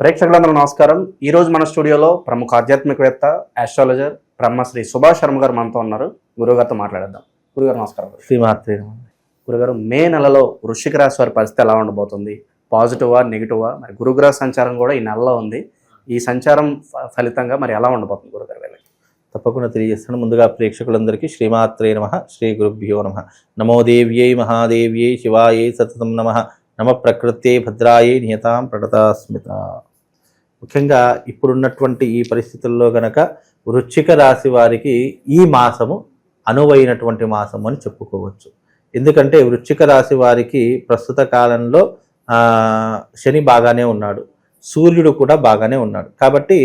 ప్రేక్షకులందరూ నమస్కారం. ఈ రోజు మన స్టూడియోలో ప్రముఖ ఆధ్యాత్మికవేత్త ఆస్ట్రాలజర్ బ్రహ్మశ్రీ సుభాష్ శర్మ గారు మనతో ఉన్నారు. గురుగారితో మాట్లాడేద్దాం. గురుగారు నమస్కారం. శ్రీమాత్రి గురుగారు మే నెలలో వృశ్చిక రాశి వారి పరిస్థితి ఎలా ఉండబోతుంది? పాజిటివా నెగిటివా? మరి గురుగ్రహ సంచారం కూడా ఈ నెలలో ఉంది. ఈ సంచారం ఫలితంగా మరి ఎలా ఉండబోతుంది గురుగారు వీళ్ళకి? తప్పకుండా తెలియజేస్తాను. ముందుగా ప్రేక్షకులందరికీ శ్రీమాత్రే నమ శ్రీ గురుభ్యో నమ. నమో దేవ్యై మహాదేవ్యై శివాయై సతతం నమ. నమ ప్రకృత్యై భద్రాయై నియతాం ప్రణతాస్మిత ముఖ్యంగా ఇప్పుడున్నటువంటి ఈ పరిస్థితుల్లో గనక వృశ్చిక రాశి వారికి ఈ మాసము అనువైనటువంటి మాసం అని చెప్పుకోవచ్చు. ఎందుకంటే వృశ్చిక రాశి వారికి ప్రస్తుత కాలంలో శని బాగానే ఉన్నాడు. సూర్యుడు కూడా బాగానే ఉన్నాడు. కాబట్టి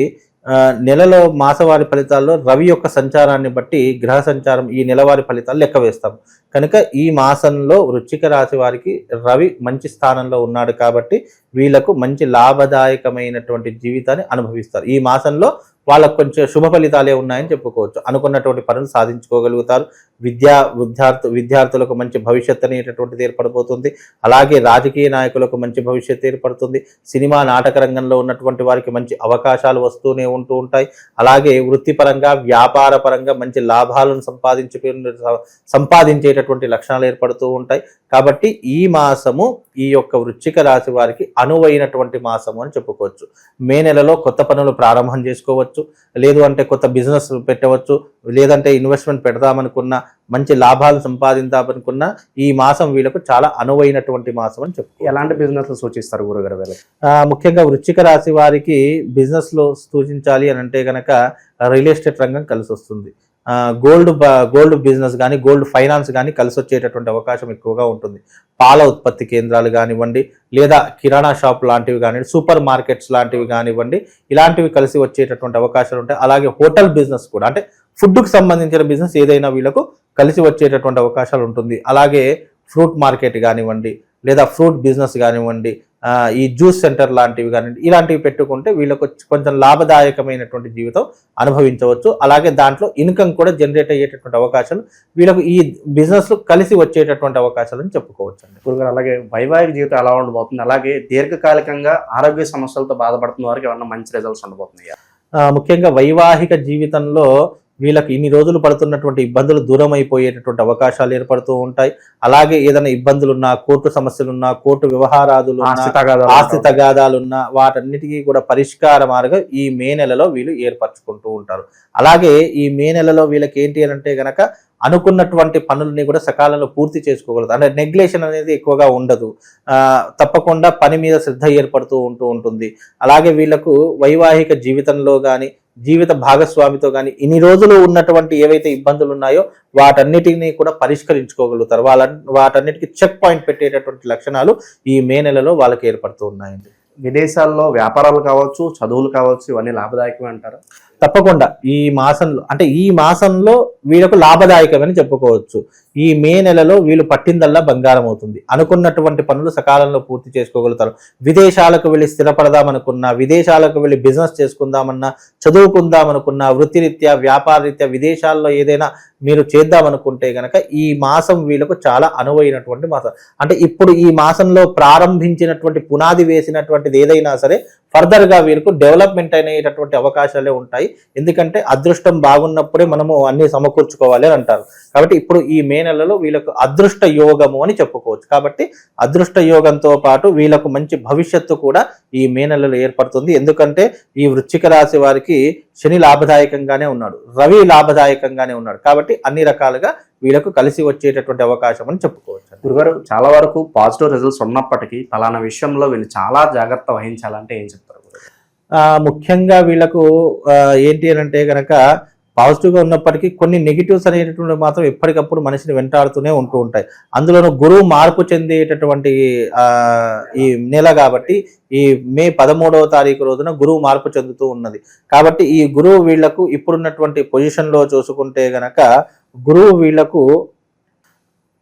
నెలలో మాసవారి ఫలితాల్లో రవి యొక్క సంచారాన్ని బట్టి గ్రహ సంచారం ఈ నెలవారి ఫలితాలు లెక్క వేస్తాం. కనుక ఈ మాసంలో వృశ్చిక రాశి వారికి రవి మంచి స్థానంలో ఉన్నాడు కాబట్టి వీళ్ళకు మంచి లాభదాయకమైనటువంటి జీవితాన్ని అనుభవిస్తారు. ఈ మాసంలో వాళ్ళకు కొంచెం శుభ ఫలితాలే ఉన్నాయని చెప్పుకోవచ్చు. అనుకున్నటువంటి పనులు సాధించుకోగలుగుతారు. విద్యా విద్యార్థు విద్యార్థులకు మంచి భవిష్యత్ అనేటటువంటిది ఏర్పడబోతుంది. అలాగే రాజకీయ నాయకులకు మంచి భవిష్యత్ ఏర్పడుతుంది. సినిమా నాటక రంగంలో ఉన్నటువంటి వారికి మంచి అవకాశాలు వస్తూనే ఉంటూ ఉంటాయి. అలాగే వృత్తిపరంగా వ్యాపార పరంగా మంచి లాభాలను సంపాదించు సంపాదించేటటువంటి లక్షణాలు ఏర్పడుతూ ఉంటాయి. కాబట్టి ఈ మాసము ఈ యొక్క వృశ్చిక రాశి వారికి అనువైనటువంటి మాసము అని చెప్పుకోవచ్చు. మే నెలలో కొత్త పనులు ప్రారంభం చేసుకోవచ్చు. లేదు అంటే కొత్త బిజినెస్ పెట్టవచ్చు. లేదంటే ఇన్వెస్ట్మెంట్ పెడదామనుకున్నా మంచి లాభాలు సంపాదిద్దామనుకున్నా ఈ మాసం వీళ్ళకు చాలా అనువైనటువంటి మాసం అని చెప్పుకోవచ్చు. ఎలాంటి బిజినెస్ సూచిస్తారు గురుగారు వీళ్ళకి? ముఖ్యంగా వృశ్చిక రాశి వారికి బిజినెస్లో సూచించాలి అని అంటే గనక రియల్ ఎస్టేట్ రంగం కలిసి వస్తుంది గోల్డ్ గోల్డ్ బిజినెస్ కానీ గోల్డ్ ఫైనాన్స్ కానీ కలిసి వచ్చేటటువంటి అవకాశం ఎక్కువగా ఉంటుంది. పాల ఉత్పత్తి కేంద్రాలు కానివ్వండి లేదా కిరాణా షాప్ లాంటివి కానివ్వండి సూపర్ మార్కెట్స్ లాంటివి కానివ్వండి ఇలాంటివి కలిసి వచ్చేటటువంటి అవకాశాలు ఉంటాయి. అలాగే హోటల్ బిజినెస్ కూడా అంటే ఫుడ్కు సంబంధించిన బిజినెస్ ఏదైనా వీళ్ళకు కలిసి వచ్చేటటువంటి అవకాశాలు ఉంటుంది. అలాగే ఫ్రూట్ మార్కెట్ కానివ్వండి లేదా ఫ్రూట్ బిజినెస్ కానివ్వండి ఈ జ్యూస్ సెంటర్ లాంటివి కానివ్వండి ఇలాంటివి పెట్టుకుంటే వీళ్ళకు కొంచెం లాభదాయకమైనటువంటి జీవితం అనుభవించవచ్చు. అలాగే దాంట్లో ఇన్కమ్ కూడా జనరేట్ అయ్యేటటువంటి అవకాశాలు వీళ్ళకు ఈ బిజినెస్ కలిసి వచ్చేటటువంటి అవకాశాలు అని చెప్పుకోవచ్చు అండి గురుగారు అలాగే వైవాహిక జీవితం ఎలా ఉండబోతుంది? అలాగే దీర్ఘకాలికంగా ఆరోగ్య సమస్యలతో బాధపడుతున్న వారికి ఏమన్నా మంచి రిజల్ట్స్ ఉండబోతున్నాయా? ముఖ్యంగా వైవాహిక జీవితంలో వీళ్ళకి ఇన్ని రోజులు పడుతున్నటువంటి ఇబ్బందులు దూరం అయిపోయేటటువంటి అవకాశాలు ఏర్పడుతూ ఉంటాయి. అలాగే ఏదైనా ఇబ్బందులున్నా కోర్టు సమస్యలున్నా కోర్టు వ్యవహారాదులు ఆస్తి తగాదాలు ఆస్తి తగాదాలున్నా వాటన్నిటికీ కూడా పరిష్కార మార్గం ఈ మే నెలలో వీళ్ళు ఏర్పరచుకుంటూ ఉంటారు. అలాగే ఈ మే నెలలో వీళ్ళకి ఏంటి అని అంటే గనక అనుకున్నటువంటి పనులని కూడా సకాలంలో పూర్తి చేసుకోగలదు అంటే నెగ్లేషన్ అనేది ఎక్కువగా ఉండదు. ఆ, తప్పకుండా పని మీద శ్రద్ధ ఏర్పడుతూ ఉంటూ ఉంటుంది. అలాగే వీళ్ళకు వైవాహిక జీవితంలో కానీ జీవిత భాగస్వామితో కానీ ఇన్ని రోజులు ఉన్నటువంటి ఏవైతే ఇబ్బందులు ఉన్నాయో వాటన్నిటిని కూడా పరిష్కరించుకోగలుగుతారు. వాళ్ళ వాటన్నిటికీ చెక్ పాయింట్ పెట్టేటటువంటి లక్షణాలు ఈ మే నెలలో వాళ్ళకి ఏర్పడుతూ ఉన్నాయండి. విదేశాల్లో వ్యాపారాలు కావచ్చు చదువులు కావచ్చు ఇవన్నీ లాభదాయకమే అంటారు? తప్పకుండా ఈ మాసంలో అంటే ఈ మాసంలో వీళ్ళకు లాభదాయకమని చెప్పుకోవచ్చు. ఈ మే నెలలో వీళ్ళు పట్టిందల్లా బంగారం అవుతుంది. అనుకున్నటువంటి పనులు సకాలంలో పూర్తి చేసుకోగలుగుతారు. విదేశాలకు వెళ్ళి స్థిరపడదామనుకున్నా విదేశాలకు వెళ్ళి బిజినెస్ చేసుకుందామన్నా చదువుకుందామనుకున్నా వృత్తిరీత్యా వ్యాపార రీత్యా విదేశాల్లో ఏదైనా మీరు చేద్దామనుకుంటే గనక ఈ మాసం వీళ్ళకు చాలా అనువైనటువంటి మాసం. అంటే ఇప్పుడు ఈ మాసంలో ప్రారంభించినటువంటి పునాది వేసినటువంటిది ఏదైనా సరే ఫర్దర్గా వీరికి డెవలప్మెంట్ అనేటటువంటి అవకాశాలే ఉంటాయి. ఎందుకంటే అదృష్టం బాగున్నప్పుడే మనము అన్ని సమకూర్చుకోవాలి అని అంటారు. కాబట్టి ఇప్పుడు ఈ మే నెలలో వీళ్ళకు అదృష్ట యోగము అని చెప్పుకోవచ్చు. కాబట్టి అదృష్ట యోగంతో పాటు వీళ్ళకు మంచి భవిష్యత్తు కూడా ఈ మే నెలలో ఏర్పడుతుంది. ఎందుకంటే ఈ వృశ్చిక రాశి వారికి శని లాభదాయకంగానే ఉన్నాడు. రవి లాభదాయకంగానే ఉన్నాడు. కాబట్టి అన్ని రకాలుగా వీళ్ళకు కలిసి వచ్చేటటువంటి అవకాశం అని చెప్పుకోవచ్చు. గురుగారు చాలా వరకు పాజిటివ్ రిజల్ట్స్ ఉన్నప్పటికీ ఫలానా విషయంలో వీళ్ళు చాలా జాగ్రత్త వహించాలంటే ఏం చెప్తారు ముఖ్యంగా వీళ్ళకు ఏంటి అని అంటే గనక పాజిటివ్గా ఉన్నప్పటికీ కొన్ని నెగిటివ్స్ అనేటటువంటి మాత్రం ఎప్పటికప్పుడు మనిషిని వెంటాడుతూనే ఉంటూ ఉంటాయి. అందులోనూ గురువు మార్పు చెందేటటువంటి ఆ, ఈ నెల కాబట్టి ఈ మే పదమూడవ తారీఖు రోజున గురువు మార్పు చెందుతూ ఉన్నది. కాబట్టి ఈ గురువు వీళ్ళకు ఇప్పుడున్నటువంటి పొజిషన్లో చూసుకుంటే గనక గురువు వీళ్ళకు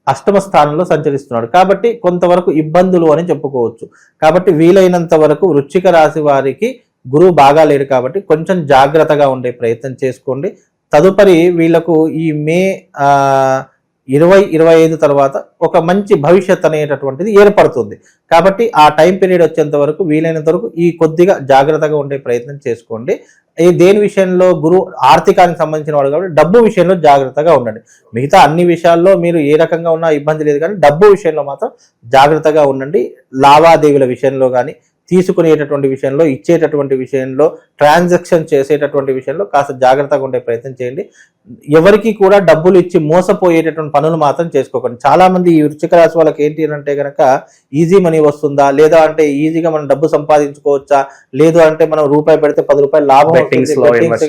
అష్టమ స్థానంలో సంచరిస్తున్నాడు. కాబట్టి కొంతవరకు ఇబ్బందులు అని చెప్పుకోవచ్చు. కాబట్టి వీలైనంత వరకు వృశ్చిక రాశి వారికి గురువు బాగా లేడు కాబట్టి కొంచెం జాగ్రత్తగా ఉండే ప్రయత్నం చేసుకోండి. తదుపరి వీళ్ళకు ఈ మే ఇరవై ఇరవై ఐదు తర్వాత ఒక మంచి భవిష్యత్ అనేటటువంటిది ఏర్పడుతుంది. కాబట్టి ఆ టైం పీరియడ్ వచ్చేంత వరకు వీలైనంత వరకు ఈ కొద్దిగా జాగ్రత్తగా ఉండే ప్రయత్నం చేసుకోండి. ఈ దేని విషయంలో గురు ఆర్థికానికి సంబంధించిన వాడు కాబట్టి డబ్బు విషయంలో జాగ్రత్తగా ఉండండి. మిగతా అన్ని విషయాల్లో మీరు ఏ రకంగా ఉన్నా ఇబ్బంది లేదు కానీ డబ్బు విషయంలో మాత్రం జాగ్రత్తగా ఉండండి. లావాదేవీల విషయంలో కానీ తీసుకునేటటువంటి విషయంలో ఇచ్చేటటువంటి విషయంలో ట్రాన్సాక్షన్ చేసేటటువంటి విషయంలో కాస్త జాగ్రత్తగా ఉండే ప్రయత్నం చేయండి. ఎవరికి కూడా డబ్బులు ఇచ్చి మోసపోయేటటువంటి పనులు మాత్రం చేసుకోకండి. చాలా మంది ఈ వృశ్చిక రాశి వాళ్ళకి ఏంటి అంటే గనక ఈజీ మనీ వస్తుందా? లేదా అంటే ఈజీగా మనం డబ్బు సంపాదించుకోవచ్చా? లేదు అంటే మనం రూపాయి పెడితే పది రూపాయలు లాభం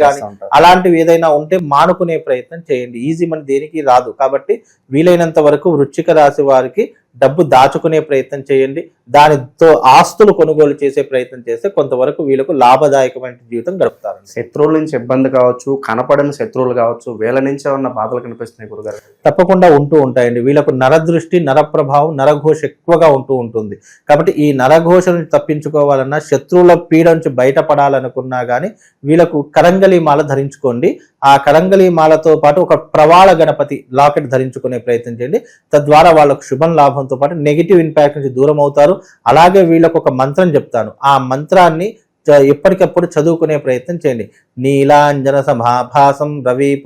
కానీ అలాంటివి ఏదైనా ఉంటే మానుకునే ప్రయత్నం చేయండి. ఈజీ మనీ దేనికి రాదు. కాబట్టి వీలైనంత వరకు వృశ్చిక రాశి వారికి డబ్బు దాచుకునే ప్రయత్నం చేయండి. దానితో ఆస్తులు కొనుగోలు చేసే ప్రయత్నం చేస్తే కొంతవరకు వీళ్ళకు లాభదాయకమైన జీవితం గడుపుతారండి. శత్రువుల నుంచి ఇబ్బంది కావచ్చు కనపడని శత్రువులు కావచ్చు వీళ్ళ నుంచే ఉన్న బాధలు కనిపిస్తున్నాయి గురుగారు. తప్పకుండా ఉంటూ ఉంటాయండి. వీళ్ళకు నరదృష్టి నరప్రభావం నరఘోష ఎక్కువగా ఉంటూ ఉంటుంది. కాబట్టి ఈ నరఘోష నుంచి తప్పించుకోవాలన్నా శత్రువుల పీడ నుంచి బయటపడాలనుకున్నా కానీ వీళ్ళకు కరంగలి మాల ధరించుకోండి. ఆ కరంగలి మాలతో పాటు ఒక ప్రవాళ గణపతి లాకెట్ ధరించుకునే ప్రయత్నం చేయండి. తద్వారా వాళ్ళకు శుభం లాభంతో పాటు నెగిటివ్ ఇంపాక్ట్ నుంచి దూరం అవుతారు అలాగే వీళ్ళకు ఒక మంత్రం చెప్తాను. ఆ మంత్రాన్ని చ- ఎప్పటికప్పుడు చదువుకునే ప్రయత్నం చేయండి. నీలాంజన సమాభాసం రవి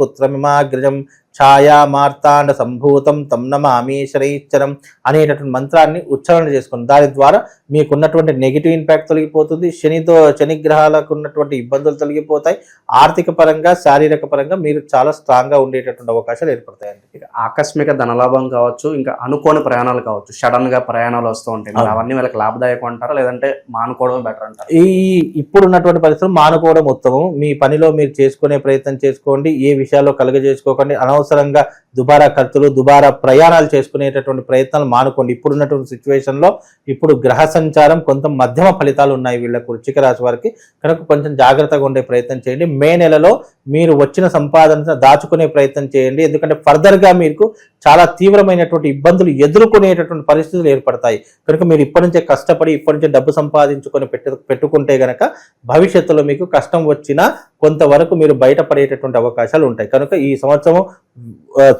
పుత్రమిమాగ్రజం ఛాయా మార్తాండ సంభూతం తం నమామి శనైశ్చరం అనేటటువంటి మంత్రాన్ని ఉచ్చారణ చేసుకోండి దాని ద్వారా మీకున్నటువంటి నెగిటివ్ ఇంపాక్ట్ తొలగిపోతుంది శనితో శని గ్రహాలకు ఉన్నటువంటి ఇబ్బందులు తొలగిపోతాయి ఆర్థిక పరంగా శారీరక పరంగా మీరు చాలా స్ట్రాంగ్గా ఉండేటటువంటి అవకాశాలు ఏర్పడతాయండి. ఇక ఆకస్మిక ధనలాభం కావచ్చు ఇంకా అనుకోని ప్రయాణాలు కావచ్చు సడన్గా ప్రయాణాలు వస్తూ ఉంటాయి. అవన్నీ వీళ్ళకి లాభదాయకం అంటారా లేదంటే మానుకోవడం బెటర్ అంటారా? ఈ ఇప్పుడున్నటువంటి పరిస్థితులు మానుకోవడం ఉత్తమం. మీ పనిలో మీరు చేసుకునే ప్రయత్నం చేసుకోండి ఏ విషయాల్లో కలుగజేసుకోకండి అనవసరంగా దుబారా ఖర్చులు దుబారా ప్రయాణాలు చేసుకునేటటువంటి ప్రయత్నాలు మానుకోండి. ఇప్పుడున్నటువంటి సిచ్యువేషన్లో ఇప్పుడు గ్రహ సంచారం కొంత మధ్యమ ఫలితాలు ఉన్నాయి వీళ్ళకు వృచ్చిక రాశి వారికి. కనుక కొంచెం జాగ్రత్తగా ఉండే ప్రయత్నం చేయండి. మే నెలలో మీరు వచ్చిన సంపాదన దాచుకునే ప్రయత్నం చేయండి. ఎందుకంటే ఫర్దర్గా మీకు చాలా తీవ్రమైనటువంటి ఇబ్బందులు ఎదుర్కొనేటటువంటి పరిస్థితులు ఏర్పడతాయి. కనుక మీరు ఇప్పటి నుంచే కష్టపడి ఇప్పటి నుంచే డబ్బు సంపాదించుకొని పెట్టు పెట్టుకుంటే గనక భవిష్యత్తులో మీకు కష్టం వచ్చినా కొంతవరకు మీరు బయటపడేటటువంటి అవకాశాలు ఉంటాయి. కనుక ఈ సంవత్సరం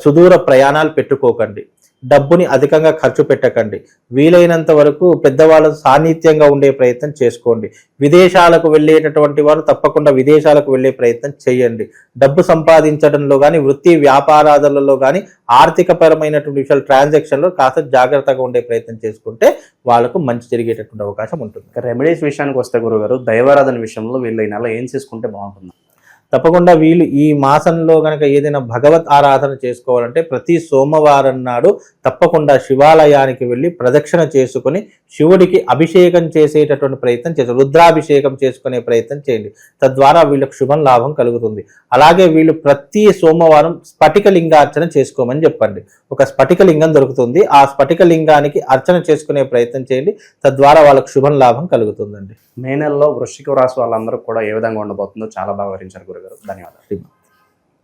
సుదూర ప్రయాణాలు పెట్టుకోకండి. డబ్బుని అధికంగా ఖర్చు పెట్టకండి. వీలైనంత వరకు పెద్దవాళ్ళ సాన్నిధ్యంగా ఉండే ప్రయత్నం చేసుకోండి. విదేశాలకు వెళ్ళేటటువంటి వారు తప్పకుండా విదేశాలకు వెళ్ళే ప్రయత్నం చేయండి. డబ్బు సంపాదించడంలో కానీ వృత్తి వ్యాపారాలలో కానీ ఆర్థికపరమైనటువంటి విషయాలు ట్రాన్సాక్షన్లో కాస్త జాగ్రత్తగా ఉండే ప్రయత్నం చేసుకుంటే వాళ్ళకు మంచి జరిగేటటువంటి అవకాశం ఉంటుంది. రెమెడీస్ విషయానికి వస్తే గురుగారు దైవారాధన విషయంలో వీళ్ళు ఈ నెల ఏం చేసుకుంటే బాగుంటుంది? తప్పకుండా వీళ్ళు ఈ మాసంలో కనుక ఏదైనా భగవత్ ఆరాధన చేసుకోవాలంటే ప్రతి సోమవారం నాడు తప్పకుండా శివాలయానికి వెళ్ళి ప్రదక్షిణ చేసుకుని శివుడికి అభిషేకం చేసేటటువంటి ప్రయత్నం చేస్తారు. రుద్రాభిషేకం చేసుకునే ప్రయత్నం చేయండి. తద్వారా వీళ్ళకి శుభం లాభం కలుగుతుంది. అలాగే వీళ్ళు ప్రతి సోమవారం స్ఫటికలింగార్చన చేసుకోమని చెప్పండి. ఒక స్ఫటికలింగం దొరుకుతుంది. ఆ స్ఫటికలింగానికి అర్చన చేసుకునే ప్రయత్నం చేయండి. తద్వారా వాళ్ళకి శుభం లాభం కలుగుతుందండి. మే నెలలో వృశ్చిక రాశి వాళ్ళందరూ కూడా ఏ విధంగా ఉండబోతుందో చాలా బాగా వివరించారు ధన్యవాదాలు